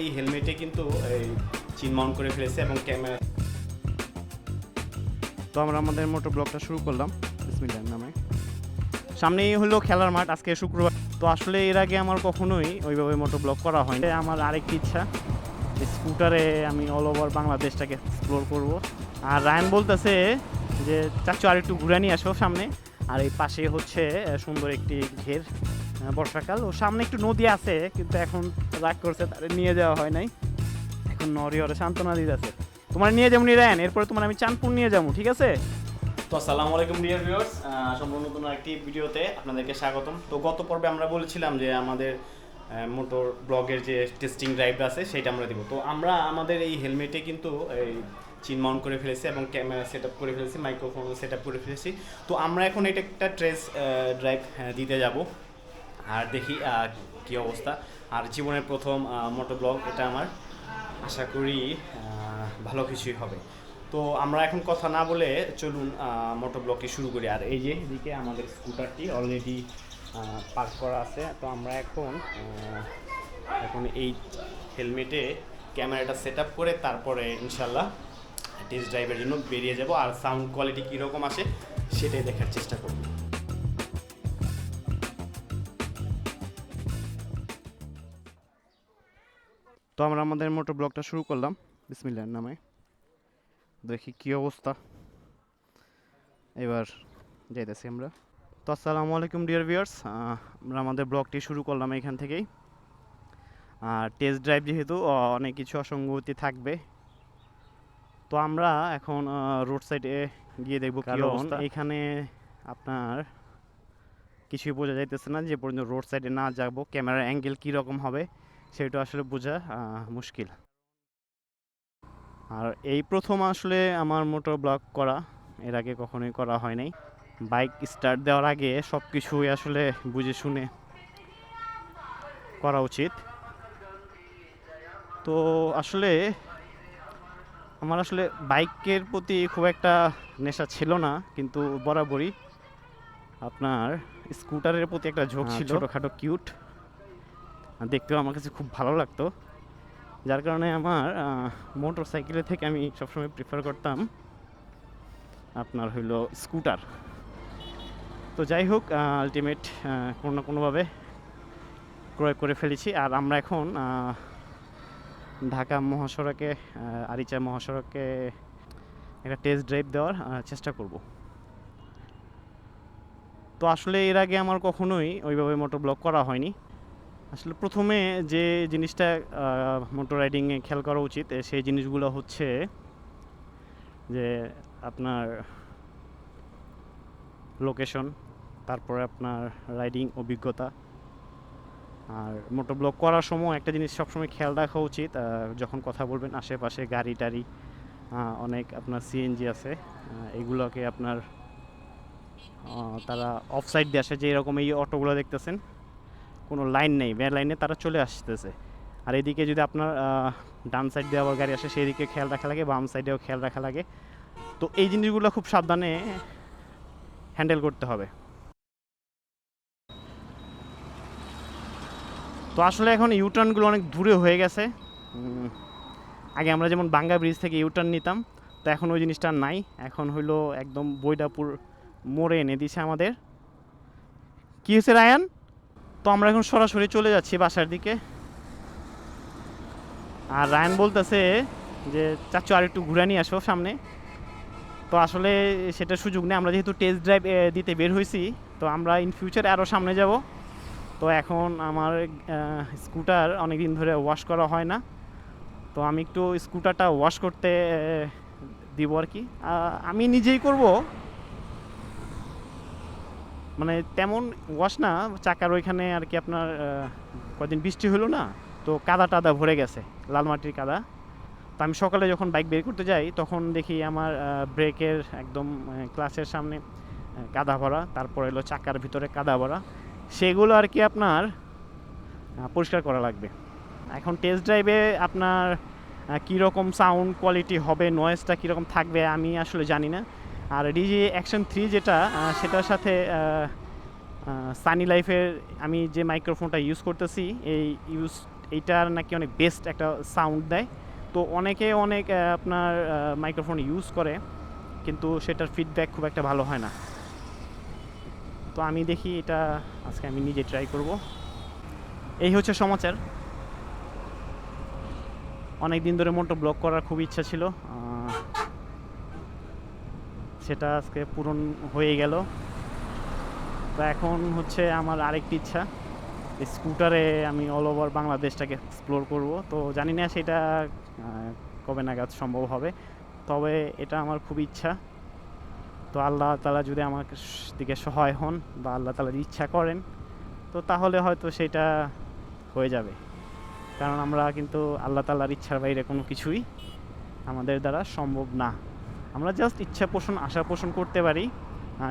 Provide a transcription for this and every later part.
এই হেলমেটে কিন্তু এই করে ফেলেছে এবং ক্যামেরা তো আমরা আমাদের মোটর ব্লগটা শুরু করলাম। বিসমিল্লার নামে সামনেই হলো খেলার মাঠ, আজকে শুক্রবার। তো আসলে এর আগে আমার কখনোই ওইভাবে মোটর ব্লগ করা হয়নি। আমার আরেকটি ইচ্ছা স্কুটারে আমি অল ওভার বাংলাদেশটাকে এক্সপ্লোর করব। আর রায়ন বলতেছে যে চাচ্ছু আর একটু ঘুরে নিয়ে আসো সামনে। আর এই পাশে হচ্ছে সুন্দর একটি ঘের। বর্ষাকাল। ও সামনে একটু নদী আছে, কিন্তু এখন রাগ করছে, তারে নিয়ে যাওয়া হয় নাই। এখন নরিয়রে সান্ত্বনা দিতেছে। তোমার নিয়ে যাব রায়ন এরপরে তোমার আমি চাঁদপুর নিয়ে যাব, ঠিক আছে? তো আসসালামু আলাইকুম, ডিয়ার ভিউয়ার্স। সম্পূর্ণ নতুন একটি ভিডিওতে আপনাদেরকে স্বাগতম। তো গত পর্বে আমরা বলেছিলাম যে আমাদের মোটর ব্লগের যে টেস্টিং ড্রাইভটা আছে, সেটা আমরা দেবো। তো আমরা আমাদের এই হেলমেটে কিন্তু এই চিন মাউন্ট করে ফেলেছি এবং ক্যামেরা সেট আপ করে ফেলেছি মাইক্রোফোন সেট আপ করে ফেলেছি। তো আমরা এখন এটা একটা ট্রেস ড্রাইভ দিতে যাব। আর দেখি কি অবস্থা। আর জীবনের প্রথম মোটর ব্লগ এটা আমার। আশা করি ভালো কিছুই হবে। তো আমরা এখন কথা না বলে চলুন মোটর ব্লগটি শুরু করি। আর এই যে এদিকে আমাদের স্কুটারটি অলরেডি পার্ক করা আছে। তো আমরা এখন এখন এই হেলমেটে ক্যামেরাটা সেট করে তারপরে ইনশাল্লাহ টেস্ট ড্রাইভের জন্য বেরিয়ে যাব। আর সাউন্ড কোয়ালিটি কীরকম আসে সেটাই দেখার চেষ্টা তো আমরা আমাদের মোটর ব্লগটা শুরু করলাম। বিসমিল্লার নামে। দেখি কি অবস্থা। এবার যাইতেছি আমরা। তো আসসালামু আলাইকুম ডিয়ার ভিউয়ার্স। আমরা আমাদের ব্লগটি শুরু করলাম এখান থেকেই। আর টেস্ট ড্রাইভ যেহেতু অনেক কিছু অসঙ্গতি থাকবে। তো আমরা এখন রোড সাইডে গিয়ে দেখব কারণ এখানে আপনার কিছুই বোঝা যাইতেছে না যে পর্যন্ত রোড সাইডে না যাব ক্যামেরার অ্যাঙ্গেল কীরকম হবে। সেটা আসলে বোঝা মুশকিল। আর এই প্রথম আসলে আমার মোটর ব্লক করা এর আগে কখনোই করা হয় নাই। বাইক স্টার্ট দেওয়ার আগে সব কিছুই আসলে বুঝে শুনে করা উচিত। তো আসলে আমার আসলে বাইকের প্রতি খুব একটা নেশা ছিল না কিন্তু বরাবরই আপনার স্কুটারের প্রতি একটা ঝোঁক ছিল। ছোটোখাটো কিউট দেখতেও আমার কাছে খুব ভালো লাগতো। যার কারণে আমার মোটর সাইকেলের থেকে আমি সবসময় প্রিফার করতাম আপনার হইল স্কুটার তো যাই হোক আলটিমেট কোনো না কোনোভাবে ক্রয় করে ফেলেছি। আর আমরা এখন ঢাকা মহাসড়কে আরিচা মহাসড়কে একটা টেস্ট ড্রাইভ দেওয়ার চেষ্টা করব। তো আসলে এর আগে আমার কখনোই ওইভাবে মোটর ব্লক করা হয়নি। আসলে প্রথমে যে জিনিসটা মোটর রাইডিংয়ে খেয়াল করা উচিত সেই জিনিসগুলো হচ্ছে যে আপনার লোকেশন তারপরে আপনার রাইডিং অভিজ্ঞতা। আর মোটর ব্লক করার সময় একটা জিনিস সবসময় খেয়াল রাখা উচিত যখন কথা বলবেন আশেপাশে গাড়ি টাড়ি অনেক আপনার সিএনজি আছে এগুলোকে আপনার তারা অফ সাইড দিয়ে আসে, যে এরকম এই অটোগুলো দেখতেছেন। কোনো লাইন নেই লাইনে তারা চলে আসতেছে। আর এদিকে যদি আপনার ডান সাইড দিয়ে আবার গাড়ি আসে সেই দিকে খেয়াল রাখা লাগে, বাম সাইডেও খেয়াল রাখা লাগে। তো এই জিনিসগুলো খুব সাবধানে হ্যান্ডেল করতে হবে। তো আসলে এখন ইউটার্নগুলো অনেক দূরে হয়ে গেছে। আগে আমরা যেমন বাঙ্গা ব্রিজ থেকে ইউটার্ন নিতাম, তো এখন ওই জিনিসটা নাই। এখন হইল একদম বৈডাপুর মোড়ে এনে দিছে আমাদের। কী হয়েছে রায়ান? তো আমরা এখন সরাসরি চলে যাচ্ছি বাসার দিকে। আর রায়ান বলতেছে যে চাচ্ছু আর একটু ঘুরে নিয়ে আসো সামনে। তো আসলে সেটা সুযোগ নেই, আমরা যেহেতু টেস্ট ড্রাইভ দিতে বের হয়েছি, তো আমরা ইন ফিউচার আরও সামনে যাব। তো এখন আমার স্কুটার অনেক দিন ধরে ওয়াশ করা হয় না। তো আমি একটু স্কুটারটা ওয়াশ করতে দিব আর কি। আমি নিজেই করব মানে তেমন ওয়াশ না, চাকার ওইখানে আর কি আপনার কদিন বৃষ্টি হলো না, তো কাদা টাদা ভরে গেছে, লাল মাটির কাদা। তো আমি সকালে যখন বাইক বের করতে যাই, তখন দেখি আমার ব্রেকের একদম ক্লাসের সামনে কাদা ভরা, তারপর এলো চাকার ভিতরে কাদা ভরা। সেগুলো আর কি আপনার পরিষ্কার করা লাগবে। এখন টেস্ট ড্রাইভে আপনার কীরকম সাউন্ড কোয়ালিটি হবে নয়েজটা কীরকম থাকবে, আমি আসলে জানি না। আর ডিজি অ্যাকশন থ্রি যেটা সেটার সাথে সানি লাইফের আমি যে মাইক্রোফোনটা ইউজ করতেছি, এই ইউজ এইটার নাকি অনেক বেস্ট একটা সাউন্ড দেয়। তো অনেকে অনেক আপনার মাইক্রোফোন ইউজ করে, কিন্তু সেটার ফিডব্যাক খুব একটা ভালো হয় না। তো আমি দেখি এটা আজকে আমি নিজে ট্রাই করব। এই হচ্ছে সমাচার। অনেক দিন ধরে মোটো ব্লগ করার খুব ইচ্ছা ছিল সেটা আজকে পূরণ হয়ে গেল। তো এখন হচ্ছে আমার আরেকটি ইচ্ছা স্কুটারে আমি অল ওভার বাংলাদেশটাকে এক্সপ্লোর করব। তো জানি না সেটা কবে নাগাদ সম্ভব হবে, তবে এটা আমার খুব ইচ্ছা। তো আল্লাহ তালা যদি আমার দিকে সহায় হন বা আল্লাহ তালা ইচ্ছা করেন, তো তাহলে হয়তো সেটা হয়ে যাবে। কারণ আমরা কিন্তু আল্লাহ তালার ইচ্ছার বাইরে কোনো কিছুই আমাদের দ্বারা সম্ভব না। আমরা জাস্ট ইচ্ছা পোষণ, আশা পোষণ করতে পারি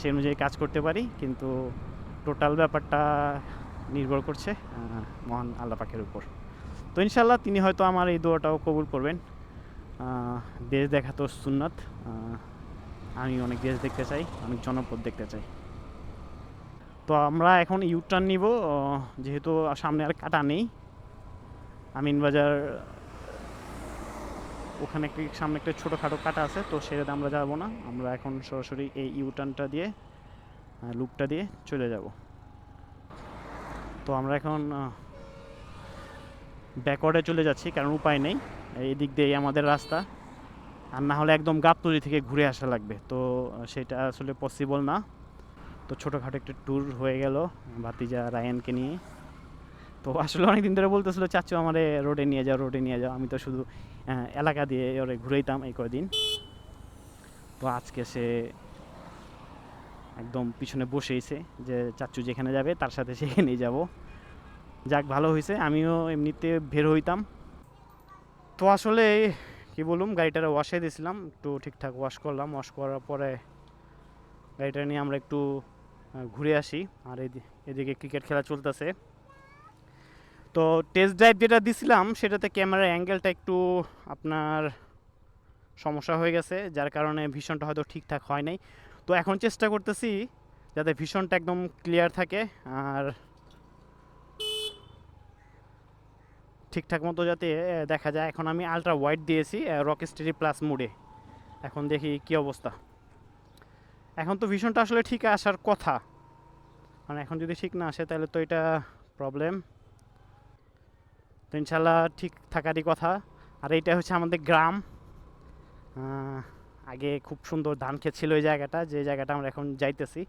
সেই অনুযায়ী কাজ করতে পারি, কিন্তু টোটাল ব্যাপারটা নির্ভর করছে মহান আল্লাহ পাকের উপর। তো ইনশাল্লাহ তিনি হয়তো আমার এই দোয়াটাও কবুল করবেন। দেশ দেখা তো সুন্নাত আমি অনেক দেশ দেখতে চাই, অনেক জনপদ দেখতে চাই। তো আমরা এখন ইউটার্ন নিব যেহেতু সামনে আর কাটা নেই। আমিনবাজার ওখানে একটি সামনে একটা ছোটোখাটো কাটা আছে, তো সেটাতে আমরা যাব না। আমরা এখন সরাসরি এই ইউটার্নটা দিয়ে লুপটা দিয়ে চলে যাব। তো আমরা এখন ব্যাকওয়ার্ডে চলে যাচ্ছি, কারণ উপায় নেই। এই দিক দিয়েই আমাদের রাস্তা। আর না হলে একদম গাবতলি থেকে ঘুরে আসা লাগবে। তো সেটা আসলে পসিবল না। তো ছোটোখাটো একটা ট্যুর হয়ে গেল ভাতিজা রায়ানকে নিয়ে। তো আসলে অনেক দিন ধরে বলতেছিল, চাচু, আমারে রোডে নিয়ে যাও রোডে নিয়ে যাও। আমি তো শুধু এলাকা দিয়ে ওরে ঘুরেইতাম এই কদিন তো আজকে সে একদম পিছনে বসেইছে যে, চাচু যেখানে যাবে, তার সাথে সেখানেই যাব। যাক, ভালো হয়েছে আমিও এমনিতে বের হইতাম। তো আসলে কি বলুম, গাড়িটারে ওয়াশে দিয়েছিলাম, একটু ঠিকঠাক ওয়াশ করলাম। ওয়াশ করার পরে গাড়িটা নিয়ে আমরা একটু ঘুরে আসি। আর এদিকে ক্রিকেট খেলা চলতেছে। তো টেস্ট ড্রাইভ যেটা দিছিলাম, সেটাতে ক্যামেরার অ্যাঙ্গেলটা একটু আপনার সমস্যা হয়ে গেছে, যার কারণে ভীষণটা হয়তো ঠিকঠাক হয় নাই। তো এখন চেষ্টা করতেছি যাতে ভীষণটা একদম ক্লিয়ার থাকে আর ঠিকঠাক মতো যাতে দেখা যায়। এখন আমি আলট্রা ওয়াইড দিয়েছি রকেস্টারি প্লাস মোডে এখন দেখি কি অবস্থা। এখন তো ভীষণটা আসলে ঠিক আসার কথা। মানে এখন যদি ঠিক না আসে, তাহলে তো এটা প্রবলেম তো ইনশাল্লাহ ঠিক থাকারই কথা। আর এইটা হচ্ছে আমাদের গ্রাম। আগে খুব সুন্দর ধান ক্ষেত ছিল এই জায়গাটা, যে জায়গাটা আমরা এখন যাইতেছি।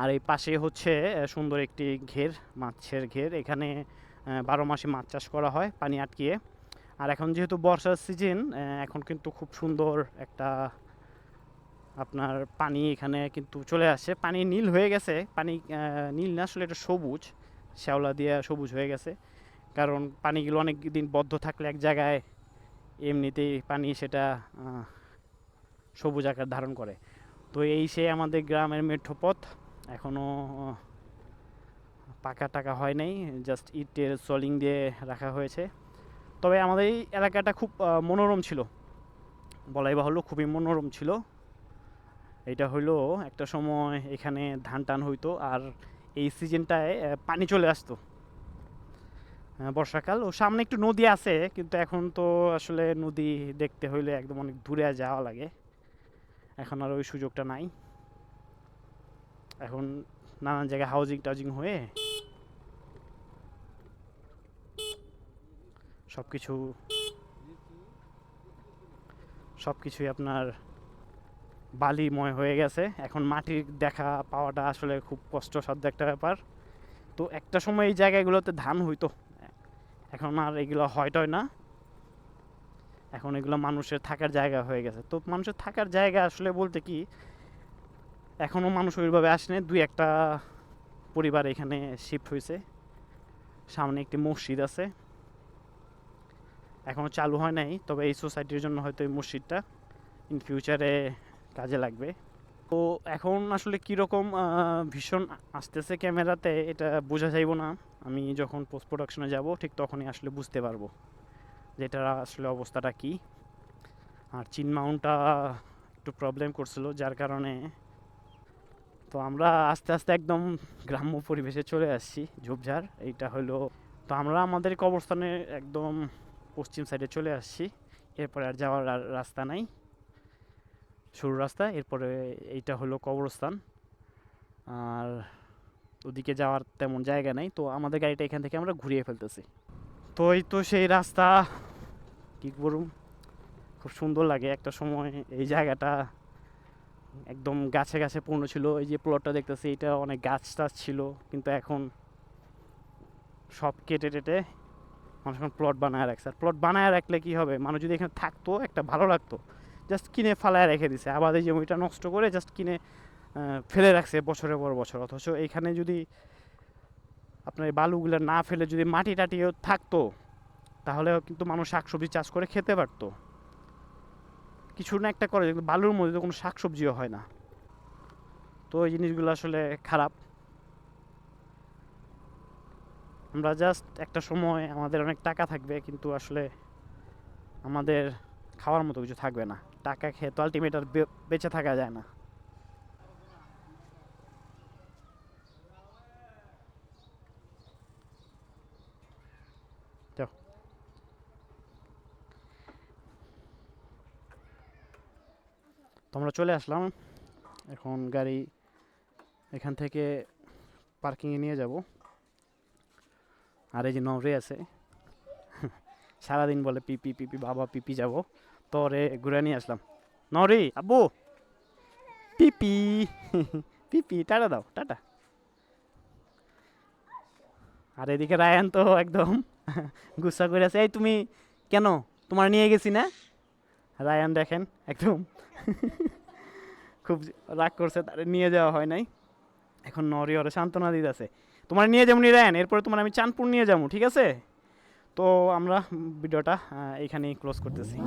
আর এই পাশে হচ্ছে সুন্দর একটি ঘের, মাছের ঘের। এখানে বারো মাসে মাছ চাষ করা হয় পানি আটকিয়ে। আর এখন যেহেতু বর্ষার সিজন এখন কিন্তু খুব সুন্দর একটা আপনার পানি এখানে কিন্তু চলে আসছে। পানি নীল হয়ে গেছে। পানি নীল না, আসলে এটা সবুজ। শ্যাওলা দিয়ে সবুজ হয়ে গেছে। কারণ পানিগুলো অনেক দিন বদ্ধ থাকলে এক জায়গায় এমনিতেই পানি সেটা সবুজ আকার ধারণ করে। তো এই সে আমাদের গ্রামের মেঠো পথ এখনও পাকা টাকা হয় নাই জাস্ট ইটের সলিং দিয়ে রাখা হয়েছে। তবে আমাদের এই এলাকাটা খুব মনোরম ছিল। বলাই বাহুল্য খুবই মনোরম ছিল। এটা হইল একটা সময় এখানে ধান টান হইতো আর এই সিজনটায় পানি চলে আসতো। বর্ষাকাল। ও সামনে একটু নদী আছে, কিন্তু এখন তো আসলে নদী দেখতে হইলে একদম অনেক দূরে যাওয়া লাগে। এখন আর ওই সুযোগটা নাই। এখন নানান জায়গায় হাউজিং টাউজিং হয়ে সব কিছু সব কিছুই আপনার বালিময় হয়ে গেছে। এখন মাটির দেখা পাওয়াটা আসলে খুব কষ্টসাধ্য একটা ব্যাপার। তো একটা সময় এই জায়গাগুলোতে ধান হইতো। এখন আর এগুলো হয় টয় না। এখন এগুলো মানুষের থাকার জায়গা হয়ে গেছে। তো মানুষের থাকার জায়গা আসলে বলতে কি এখনও মানুষ ওইভাবে আসেনি দুই একটা পরিবার এখানে শিফট হয়েছে। সামনে একটি মসজিদ আছে। এখনও চালু হয় নাই, তবে এই সোসাইটির জন্য হয়তো এই মসজিদটা ইন ফিউচারে কাজে লাগবে। তো এখন আসলে কীরকম ভীষণ আসতেছে ক্যামেরাতে এটা বোঝা যাইব না। আমি যখন পোস্ট প্রোডাকশনে যাব, ঠিক তখনই আসলে বুঝতে পারব যে এটার আসলে অবস্থাটা কি। আর চিন মাউন্টটা একটু প্রবলেম করছিল, যার কারণে তো আমরা আস্তে আস্তে একদম গ্রাম্য পরিবেশে চলে আসছি, ঝোপঝাড়। এইটা হলো, তো আমরা আমাদের কবরস্থানে একদম পশ্চিম সাইডে চলে আসছি। এরপরে আর যাওয়ার রাস্তা নাই। সরু রাস্তা, এরপরে এইটা হলো কবরস্থান। আর ওদিকে যাওয়ার তেমন জায়গা নাই, তো আমাদের গাড়িটা এখান থেকে আমরা ঘুরিয়ে ফেলতেছি। তো এই তো সেই রাস্তা, কী করুম? খুব সুন্দর লাগে একটা সময়, এই জায়গাটা একদম গাছে গাছে পূর্ণ ছিল এই যে প্লটটা দেখতেছি, এটা অনেক গাছ টাছ ছিল, কিন্তু এখন সব কেটে টেটে মানুষ এখন প্লট বানায় রাখছে। আর প্লট বানায় রাখলে কি হবে? মানুষ যদি এখানে থাকতো, একটা ভালো লাগতো। জাস্ট কিনে ফালায় রেখে দিছে। আবার এই জমিটা নষ্ট করে জাস্ট কিনে ফেলে রাখছে বছরের পর বছর। অথচ এইখানে যদি আপনার বালুগুলো না ফেলে যদি মাটি টাটিও থাকতো, তাহলেও কিন্তু মানুষ শাকসবজি চাষ করে খেতে পারতো। কিছু না একটা করে বালুর মধ্যে তো কোনো শাকসবজিও হয় না। তো এই জিনিসগুলো আসলে খারাপ। আমরা জাস্ট একটা সময় আমাদের অনেক টাকা থাকবে, কিন্তু আসলে আমাদের খাওয়ার মতো কিছু থাকবে না। টাকা খেয়ে তো আলটিমেট আর বেঁচে থাকা যায় না। যাও। তো আমরা চলে আসলাম। এখন গাড়ি এখান থেকে পার্কিংয়ে নিয়ে যাব। আর এই যে নবরে আছে, সারাদিন বলে পিপি পিপি বাবা পিপি যাব। তো ঘুরে নিয়ে আসলাম নরি আব্বু পিপি পিপি টাটা দাও টাটা আর, এদিকে রায়ান তো একদম গুসা করে আছে। এই তুমি কেন? তোমার নিয়ে গেছি না? রায়ান দেখেন, একদম খুব রাগ করছে, তারে নিয়ে যাওয়া হয় নাই। এখন নরি ওরে সান্ত্বনা দিতেছে। তোমার নিয়ে যাব রায়ান। এরপরে তোমার আমি চাঁদপুর নিয়ে যাব, ঠিক আছে? তো আমরা ভিডিওটা এখানেই ক্লোজ করতেছি।